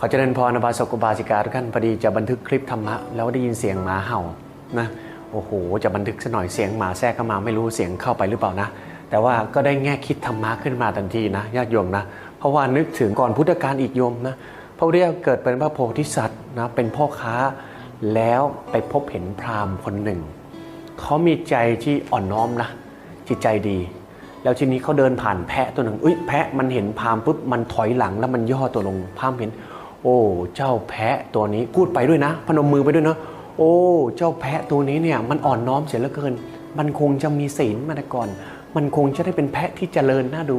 ขอเจริญพรนบาสกุบาสิกาทุกท่านพอดีจะบันทึกคลิปธรรมะแล้วได้ยินเสียงหมาเห่านะโอ้โหจะบันทึกซะหน่อยเสียงหมาแทรกเข้ามาไม่รู้เสียงเข้าไปหรือเปล่านะ แต่ว่าก็ได้แง่คิดธรรมะขึ้นมาทันทีนะญาติโยมนะ เพราะว่านึกถึงก่อนพุทธกาลอีกโยมนะพระพุทธเจ้าเกิดเป็นพระโพธิสัตว์นะเป็นพ่อค้าแล้วไปพบเห็นพราหมณ์คนหนึ่งเขามีใจที่อ่อนน้อมนะจิตใจดี แล้วทีนี้เขาเดินผ่านแพะตัวหนึ่งอุ้ยแพะมันเห็นพราหมณ์ปุ๊บมันถอยหลังแล้วมันย่อตัวลงพราหมณ์เห็น โอ้เจ้าแพะตัวนี้พูดไปด้วยนะ พนมมือไปด้วยนะโอ้เจ้าแพะตัวนี้เนี่ยมันอ่อนน้อมเสียเหลือเกิน มันคงจะมีศีลมาแต่ก่อน มันคงจะได้เป็นแพะที่เจริญน่าดู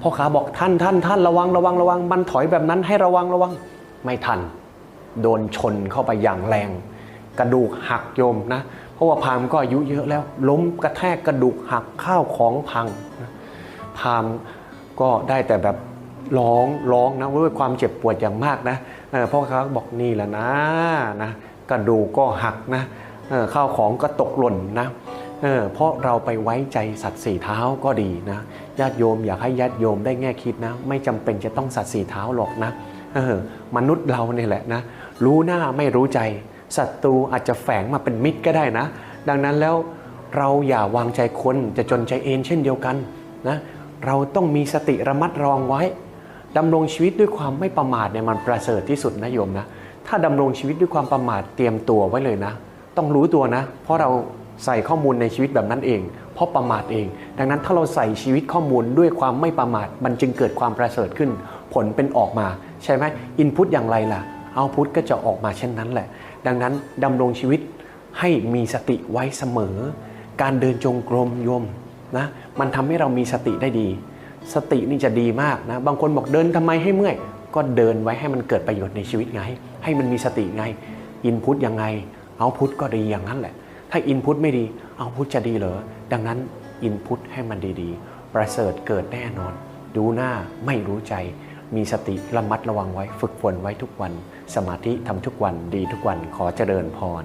พ่อค้าบอกท่านท่านท่านระวังระวังระวัง มันถอยแบบนั้นให้ระวังระวังไม่ทัน โดนชนเข้าไปอย่างแรง กระดูกหักโยมนะ เพราะว่าพามก็อายุเยอะแล้ว ล้มกระแทกกระดูกหักข้าวของพังพามก็ได้แต่แบบ ร้องร้องนะด้วยความเจ็บปวดอย่างมากนะเออพ่อค้าบอกนี่แหละนะนะกระดูกก็หักนะข้าวของก็ตกหล่นนะเพราะเราไปไว้ใจสัตว์สี่เท้าก็ดีนะญาติโยมอยากให้ญาติโยมได้แง่คิดนะ ไม่จำเป็นจะต้องสัตว์สี่เท้าหรอกนะมนุษย์เราเนี่ยแหละนะรู้หน้าไม่รู้ใจศัตรูอาจจะแฝงมาเป็นมิตรก็ได้นะ ดังนั้นแล้วเราอย่าวางใจคนจะจนใจเองเช่นเดียวกันนะเราต้องมีสติระมัดระวังไว้ ดำรงชีวิตด้วยความไม่ประมาทเนี่ยมันประเสริฐที่สุดนะโยมนะถ้าดำรงชีวิตด้วยความประมาทเตรียมตัวไว้เลยนะ ต้องรู้ตัวนะ เพราะเราใส่ข้อมูลในชีวิตแบบนั้นเอง เพราะประมาทเอง ดังนั้นถ้าเราใส่ชีวิตข้อมูลด้วยความไม่ประมาทมันจึงเกิดความประเสริฐขึ้น ผลเป็นออกมา ใช่ไหมอินพุตอย่างไรล่ะเอาพุตก็จะออกมาเช่นนั้นแหละ ดังนั้นดำรงชีวิตให้มีสติไว้เสมอ การเดินจงกรมโยมนะมันทำให้เรามีสติได้ดี สตินี่จะดีมากนะ บางคนบอกเดินทำไมให้เมื่อย ก็เดินไว้ให้มันเกิดประโยชน์ในชีวิตไง ให้มันมีสติไง อินพุตยังไง เอาพุตก็ดีอย่างนั้นแหละ ถ้าอินพุตไม่ดี เอาพุตจะดีเหรอ ดังนั้นอินพุตให้มันดีๆ ประเสริฐเกิดแน่นอน ดูหน้าไม่รู้ใจ มีสติระมัดระวังไว้ ฝึกฝนไว้ทุกวัน สมาธิทำทุกวันดีทุกวันขอเจริญพร